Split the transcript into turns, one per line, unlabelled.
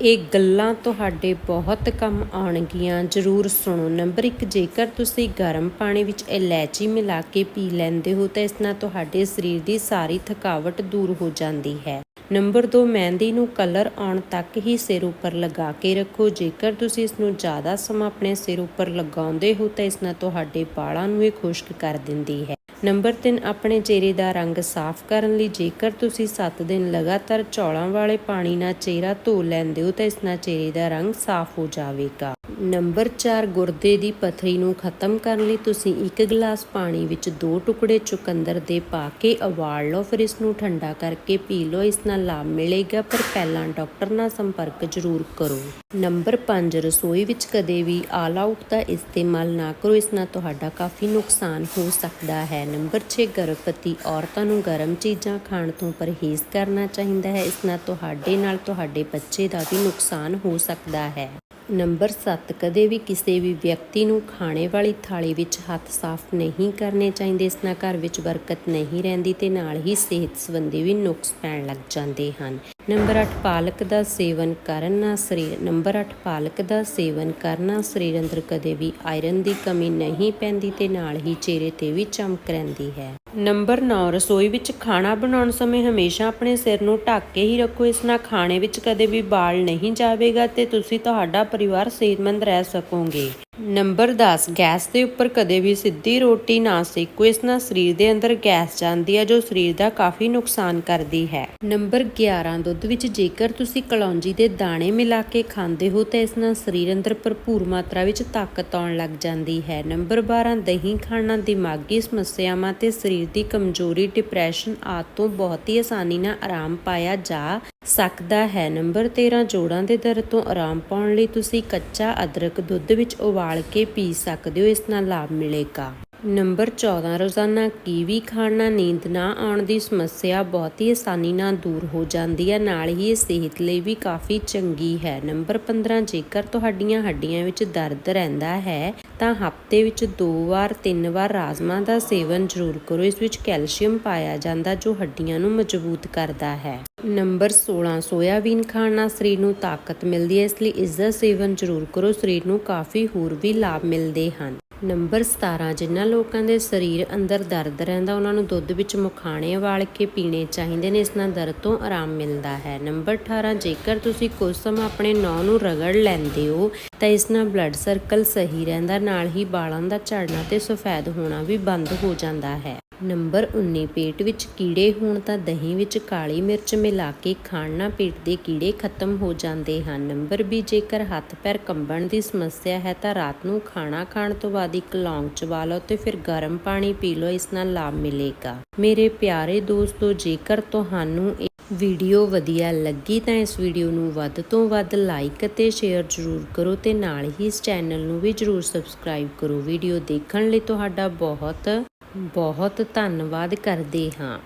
ਇਹ ਗੱਲਾਂ ਤੁਹਾਡੇ ਬਹੁਤ ਕੰਮ ਆਉਣਗੀਆਂ, ਜ਼ਰੂਰ ਸੁਣੋ। ਨੰਬਰ 1 ਜੇਕਰ ਤੁਸੀਂ ਗਰਮ ਪਾਣੀ ਵਿੱਚ ਇਲਾਇਚੀ ਮਿਲਾ ਕੇ ਪੀ ਲੈਂਦੇ ਹੋ, ਤਾਂ ਇਸ ਨਾਲ ਤੁਹਾਡੇ ਸਰੀਰ ਦੀ ਸਾਰੀ ਥਕਾਵਟ ਦੂਰ ਹੋ ਜਾਂਦੀ ਹੈ। ਨੰਬਰ 2 ਮਹਿੰਦੀ ਨੂੰ ਕਲਰ ਆਉਣ ਤੱਕ ਹੀ ਸਿਰ ਉੱਪਰ ਲਗਾ ਕੇ ਰੱਖੋ। ਜੇਕਰ ਤੁਸੀਂ ਇਸ ਨੂੰ ਜ਼ਿਆਦਾ ਸਮਾਂ ਆਪਣੇ ਸਿਰ ਉੱਪਰ ਲਗਾਉਂਦੇ ਹੋ, ਤਾਂ ਇਸ ਨਾਲ ਤੁਹਾਡੇ ਵਾਲਾਂ ਨੂੰ ਇਹ ਖੁਸ਼ਕ ਕਰ ਦਿੰਦੀ ਹੈ। ਨੰਬਰ 3 ਆਪਣੇ ਚਿਹਰੇ ਦਾ ਰੰਗ ਸਾਫ਼ ਕਰਨ ਲਈ ਜੇਕਰ ਤੁਸੀਂ 7 ਦਿਨ ਲਗਾਤਾਰ ਚੌਲਾਂ ਵਾਲੇ ਪਾਣੀ ਨਾਲ ਚਿਹਰਾ ਧੋ ਲੈਂਦੇ ਹੋ ਤਾਂ ਇਸ ਨਾਲ ਚਿਹਰੇ ਦਾ ਰੰਗ ਸਾਫ਼ ਹੋ ਜਾਵੇਗਾ। ਨੰਬਰ 4 ਗੁਰਦੇ ਦੀ ਪਥਰੀ ਨੂੰ ਖਤਮ ਕਰਨ ਲਈ ਤੁਸੀਂ ਇੱਕ ਗਲਾਸ ਪਾਣੀ ਵਿੱਚ ਦੋ ਟੁਕੜੇ ਚੁਕੰਦਰ ਦੇ ਪਾ ਕੇ ਉਬਾਲ ਲਓ। ਫਿਰ ਇਸ ਨੂੰ ਠੰਡਾ ਕਰਕੇ ਪੀ ਲਓ। ਇਸ ਨਾਲ ਲਾਭ ਮਿਲੇਗਾ, ਪਰ ਪਹਿਲਾਂ ਡਾਕਟਰ ਨਾਲ ਸੰਪਰਕ ਜ਼ਰੂਰ ਕਰੋ। ਨੰਬਰ 5 ਰਸੋਈ ਵਿੱਚ ਕਦੇ ਵੀ ਆਲ ਆਊਟ ਦਾ ਇਸਤੇਮਾਲ ਨਾ ਕਰੋ। ਇਸ ਨਾਲ ਤੁਹਾਡਾ ਕਾਫੀ ਨੁਕਸਾਨ ਹੋ ਸਕਦਾ ਹੈ। ਨੰਬਰ 6 ਗਰਭਵਤੀ ਔਰਤਾਂ ਨੂੰ ਗਰਮ ਚੀਜ਼ਾਂ ਖਾਣ ਤੋਂ ਪਰਹੇਜ਼ ਕਰਨਾ ਚਾਹੀਦਾ ਹੈ। ਇਸ ਨਾਲ ਤੁਹਾਡੇ ਨਾਲ ਤੁਹਾਡੇ ਬੱਚੇ ਦਾ ਵੀ ਨੁਕਸਾਨ ਹੋ ਸਕਦਾ ਹੈ। ਨੰਬਰ 7 ਕਦੇ ਵੀ ਕਿਸੇ ਵੀ ਵਿਅਕਤੀ ਨੂੰ ਖਾਣੇ ਵਾਲੀ ਥਾਲੀ ਵਿੱਚ ਹੱਥ ਸਾਫ਼ ਨਹੀਂ ਕਰਨੇ ਚਾਹੀਦੇ ਇਸ ਨਾਲ ਘਰ ਵਿੱਚ ਬਰਕਤ ਨਹੀਂ ਰਹਿੰਦੀ ਤੇ ਨਾਲ ਹੀ ਸਿਹਤ ਸੰਬੰਧੀ ਵੀ ਨੁਕਸ ਪੈਣ ਲੱਗ ਜਾਂਦੇ ਹਨ। ਨੰਬਰ 8 ਪਾਲਕ ਦਾ ਸੇਵਨ ਕਰਨ ਨਾਲ ਸਰੀਰ। ਨੰਬਰ 8 ਪਾਲਕ ਦਾ ਸੇਵਨ ਕਰਨਾ ਸਰੀਰ ਅੰਦਰ ਕਦੇ ਵੀ ਆਇਰਨ ਦੀ ਕਮੀ ਨਹੀਂ ਪੈਂਦੀ ਤੇ ਨਾਲ ਹੀ ਚਿਹਰੇ ਤੇ ਵੀ ਚਮਕ ਰਹਿੰਦੀ ਹੈ। ਨੰਬਰ 9 ਰਸੋਈ ਵਿੱਚ ਖਾਣਾ ਬਣਾਉਣ ਸਮੇਂ ਹਮੇਸ਼ਾ ਆਪਣੇ ਸਿਰ ਨੂੰ ਢੱਕ ਕੇ ਹੀ ਰੱਖੋ। ਇਸ ਨਾਲ ਖਾਣੇ ਵਿੱਚ ਕਦੇ ਵੀ ਬਾਲ ਨਹੀਂ ਜਾਵੇਗਾ ਤੇ ਤੁਸੀਂ ਤੁਹਾਡਾ ਪਰਿਵਾਰ ਸਿਹਤਮੰਦ ਰਹਿ ਸਕੋਗੇ। ਨੰਬਰ 10 ਗੈਸ ਦੇ ਉੱਪਰ ਕਦੇ ਵੀ ਸਿੱਧੀ ਰੋਟੀ ਨਾ ਸੇਕੋ, ਇਸ ਨਾਲ ਸਰੀਰ ਦੇ ਅੰਦਰ ਗੈਸ ਜਾਂਦੀ ਹੈ ਜੋ ਸਰੀਰ ਦਾ ਕਾਫੀ ਨੁਕਸਾਨ ਕਰਦੀ ਹੈ। ਨੰਬਰ 11 ਦੁੱਧ ਵਿੱਚ ਜੇਕਰ ਤੁਸੀਂ ਕਲੌਂਜੀ ਦੇ ਦਾਣੇ ਮਿਲਾ ਕੇ ਖਾਂਦੇ ਹੋ, ਤਾਂ ਇਸ ਨਾਲ ਸਰੀਰ ਅੰਦਰ ਭਰਪੂਰ ਮਾਤਰਾ ਵਿੱਚ ਤਾਕਤ ਆਉਣ ਲੱਗ ਜਾਂਦੀ ਹੈ। ਨੰਬਰ 12 ਦਹੀਂ ਖਾਣਾ ਦਿਮਾਗੀ ਸਮੱਸਿਆਵਾਂ ਤੇ ਸਰੀਰ ਦੀ ਕਮਜ਼ੋਰੀ, ਡਿਪਰੈਸ਼ਨ ਆਦਿ ਤੋਂ ਬਹੁਤ ਹੀ ਆਸਾਨੀ ਨਾਲ ਆਰਾਮ ਪਾਇਆ ਜਾ ਸਕਦਾ ਹੈ। ਨੰਬਰ 13 ਜੋੜਾਂ ਦੇ ਦਰਦ ਤੋਂ ਆਰਾਮ ਪਾਉਣ ਲਈ ਤੁਸੀਂ ਕੱਚਾ ਅਦਰਕ ਦੁੱਧ ਵਿੱਚ ਉਬਾਲ ਕੇ ਪੀ ਸਕਦੇ ਹੋ। ਇਸ ਨਾਲ ਲਾਭ ਮਿਲੇਗਾ। ਨੰਬਰ 14 ਰੋਜ਼ਾਨਾ ਕੀਵੀ ਖਾਣ ਨਾਲ ਨੀਂਦ ਨਾ ਆਉਣ ਦੀ ਸਮੱਸਿਆ ਬਹੁਤ ਹੀ ਆਸਾਨੀ ਨਾਲ ਦੂਰ ਹੋ ਜਾਂਦੀ ਹੈ, ਨਾਲ ਹੀ ਇਹ ਸਿਹਤ ਲਈ ਵੀ ਕਾਫੀ ਚੰਗੀ ਹੈ। ਨੰਬਰ 15 ਜੇਕਰ ਤੁਹਾਡੀਆਂ ਹੱਡੀਆਂ ਵਿੱਚ ਦਰਦ ਰਹਿੰਦਾ ਹੈ, ਤਾਂ ਹਫ਼ਤੇ ਵਿੱਚ ਦੋ ਵਾਰ, ਤਿੰਨ ਵਾਰ ਰਾਜਮਾ ਦਾ ਸੇਵਨ ਜ਼ਰੂਰ ਕਰੋ। ਇਸ ਵਿੱਚ ਕੈਲਸ਼ੀਅਮ ਪਾਇਆ ਜਾਂਦਾ ਜੋ ਹੱਡੀਆਂ ਨੂੰ ਮਜ਼ਬੂਤ ਕਰਦਾ ਹੈ। ਨੰਬਰ 16 ਸੋਇਆਬੀਨ ਖਾਣ ਨਾਲ ਸਰੀਰ ਨੂੰ ਤਾਕਤ ਮਿਲਦੀ ਹੈ, ਇਸ ਲਈ ਇਸ ਦਾ ਸੇਵਨ ਜ਼ਰੂਰ ਕਰੋ। ਸਰੀਰ ਨੂੰ ਕਾਫੀ ਹੋਰ ਵੀ ਲਾਭ ਮਿਲਦੇ ਹਨ। ਨੰਬਰ 17 ਜਿਨ੍ਹਾਂ ਲੋਕਾਂ ਦੇ ਸਰੀਰ ਅੰਦਰ ਦਰਦ ਰਹਿੰਦਾ, ਉਹਨਾਂ ਨੂੰ ਦੁੱਧ ਵਿੱਚ ਮਖਾਣੇ ਵਾਲ ਕੇ ਪੀਣੇ ਚਾਹੀਦੇ ਨੇ। ਇਸ ਨਾਲ ਦਰਦ ਤੋਂ ਆਰਾਮ ਮਿਲਦਾ ਹੈ। ਨੰਬਰ 18 ਜੇਕਰ ਤੁਸੀਂ ਕੁਝ ਸਮਾਂ ਆਪਣੇ ਨੌ ਨੂੰ ਰਗੜ ਲੈਂਦੇ ਹੋ, ਤਾਂ ਇਸ ਨਾਲ ਬਲੱਡ ਸਰਕਲ ਸਹੀ ਰਹਿੰਦਾ, ਨਾਲ ਹੀ ਵਾਲਾਂ ਦਾ ਝੜਨਾ ਤੇ ਸਫੈਦ ਹੋਣਾ ਵੀ ਬੰਦ ਹੋ ਜਾਂਦਾ ਹੈ। ਨੰਬਰ 19 ਪੇਟ ਵਿੱਚ ਕੀੜੇ ਹੋਣ ਤਾਂ ਦਹੀਂ ਵਿੱਚ ਕਾਲੀ ਮਿਰਚ ਮਿਲਾ ਕੇ ਖਾਣ ਨਾਲ ਪੇਟ ਦੇ ਕੀੜੇ ਖਤਮ ਹੋ ਜਾਂਦੇ ਹਨ। ਨੰਬਰ 20 ਜੇਕਰ ਹੱਥ ਪੈਰ ਕੰਬਣ ਦੀ ਸਮੱਸਿਆ ਹੈ ਤਾਂ ਰਾਤ ਨੂੰ ਖਾਣਾ ਖਾਣ ਤੋਂ ਬਾਅਦ ਇੱਕ ਲੌਂਗ ਚਬਾ ਲਓ ਤੇ ਫਿਰ ਗਰਮ ਪਾਣੀ ਪੀ ਲਓ, ਇਸ ਨਾਲ ਲਾਭ ਮਿਲੇਗਾ। ਮੇਰੇ ਪਿਆਰੇ ਦੋਸਤੋ, ਜੇਕਰ ਤੁਹਾਨੂੰ ਵੀਡੀਓ ਵਧੀਆ ਲੱਗੀ ਤਾਂ ਇਸ ਵੀਡੀਓ ਨੂੰ ਵੱਧ ਤੋਂ ਵੱਧ ਲਾਈਕ ਅਤੇ ਸ਼ੇਅਰ ਜ਼ਰੂਰ ਕਰੋ ਤੇ ਨਾਲ ਹੀ ਇਸ ਚੈਨਲ ਨੂੰ ਵੀ ਜ਼ਰੂਰ ਸਬਸਕ੍ਰਾਈਬ ਕਰੋ। ਵੀਡੀਓ ਦੇਖਣ ਲਈ ਤੁਹਾਡਾ ਬਹੁਤ ਬਹੁਤ ਧੰਨਵਾਦ ਕਰਦੇ ਹਾਂ।